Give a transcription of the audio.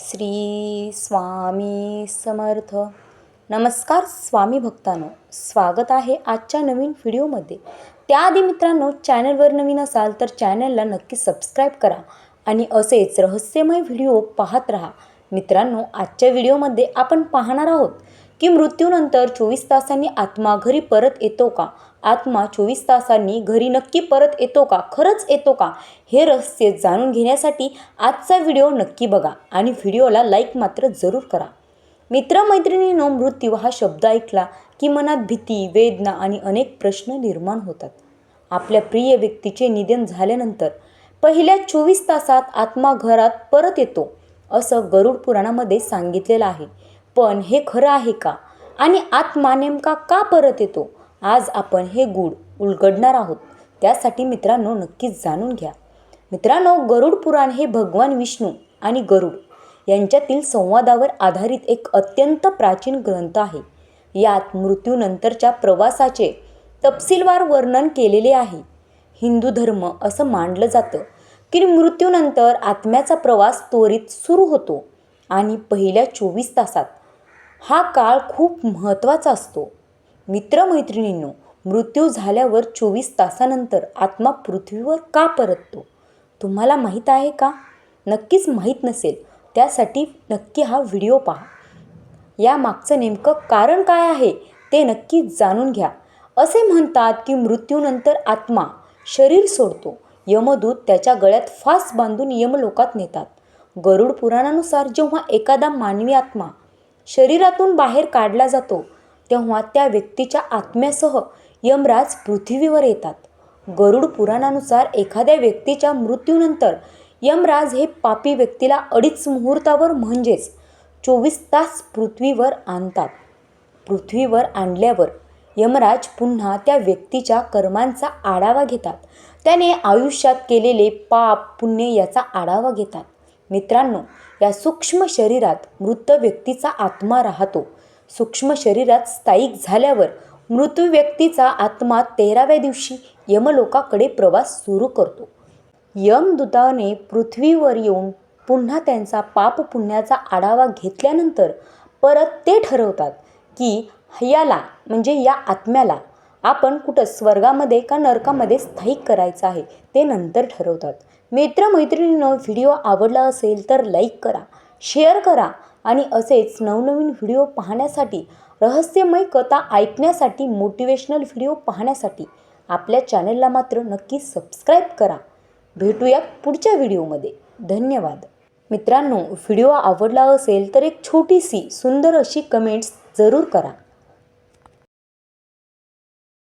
श्री स्वामी समर्थ. नमस्कार स्वामी भक्तांनो. स्वागत आहे आजच्या नवीन व्हिडिओमध्ये. त्याआधी मित्रांनो चॅनलवर नवीन असाल तर चॅनलला नक्की सबस्क्राईब करा आणि असेच रहस्यमय व्हिडिओ पाहत राहा. मित्रांनो आजच्या व्हिडिओमध्ये आपण पाहणार आहोत की मृत्यूनंतर चोवीस तासांनी आत्मा घरी परत येतो का? आत्मा चोवीस तासांनी घरी नक्की परत येतो का? खरंच येतो का? हे रहस्य जाणून घेण्यासाठी आजचा व्हिडिओ नक्की बघा आणि व्हिडिओला लाईक मात्र जरूर करा. मित्रमैत्रिणींनो मृत्यू हा शब्द ऐकला की मनात भीती वेदना आणि अनेक प्रश्न निर्माण होतात. आपल्या प्रिय व्यक्तीचे निधन झाल्यानंतर पहिल्या चोवीस तासात आत्मा घरात परत येतो असं गरुड पुराणामध्ये सांगितलेलं आहे. पण हे खरं आहे का? आणि आत्मा नेमका का परत येतो? आज आपण हे गूढ उलगडणार आहोत. त्यासाठी मित्रांनो नक्कीच जाणून घ्या. मित्रांनो गरुड पुराण हे भगवान विष्णू आणि गरुड यांच्यातील संवादावर आधारित एक अत्यंत प्राचीन ग्रंथ आहे. यात मृत्यूनंतरच्या प्रवासाचे तपशीलवार वर्णन केलेले आहे. हिंदू धर्म असं मानलं जातं की मृत्यूनंतर आत्म्याचा प्रवास त्वरित सुरू होतो आणि पहिल्या चोवीस तासात हा काळ खूप महत्त्वाचा असतो. मित्रमैत्रिणींनो मृत्यू झाल्यावर चोवीस तासानंतर आत्मा पृथ्वीवर का परततो? तुम्हाला माहीत आहे का? नक्कीच माहीत नसेल. त्यासाठी नक्की हा व्हिडिओ पहा. या मागचं नेमकं कारण काय आहे ते नक्की जाणून घ्या. असे म्हणतात की मृत्यूनंतर आत्मा शरीर सोडतो. यमदूत त्याच्या गळ्यात फास बांधून यमलोकात नेतात. गरुड पुराणानुसार जेव्हा एखादा मानवी आत्मा शरीरातून बाहेर काढला जातो तेव्हा त्या व्यक्तीच्या आत्म्यासह यमराज पृथ्वीवर येतात. गरुड पुराणानुसार एखाद्या व्यक्तीच्या मृत्यूनंतर यमराज हे पापी व्यक्तीला अडीच मुहूर्तावर म्हणजेच चोवीस तास पृथ्वीवर आणतात. पृथ्वीवर आणल्यावर यमराज पुन्हा त्या व्यक्तीच्या कर्मांचा आढावा घेतात. त्याने आयुष्यात केलेले पाप पुण्य याचा आढावा घेतात. मित्रांनो या सूक्ष्म शरीरात मृत व्यक्तीचा आत्मा राहतो. सूक्ष्म शरीरात स्थायिक झाल्यावर मृत्यू व्यक्तीचा आत्मा तेराव्या दिवशी यमलोकाकडे प्रवास सुरू करतो. यमदूताने पृथ्वीवर येऊन पुन्हा त्यांचा पाप पुण्याचा आढावा घेतल्यानंतर परत ते ठरवतात की याला म्हणजे या आत्म्याला आपण कुठं स्वर्गामध्ये का नरकामध्ये स्थायिक करायचं आहे ते नंतर ठरवतात. मित्रमैत्रिणीनं व्हिडिओ आवडला असेल तर लाईक करा शेअर करा आणि असेच नवनवीन व्हिडिओ पाहण्यासाठी रहस्यमय कथा ऐकण्यासाठी मोटिवेशनल व्हिडिओ पाहण्यासाठी आपल्या चॅनलला मात्र नक्की सबस्क्राईब करा. भेटूया पुढच्या व्हिडिओमध्ये. धन्यवाद. मित्रांनो व्हिडिओ आवडला असेल तर एक छोटीशी सुंदर अशी कमेंट्स जरूर करा.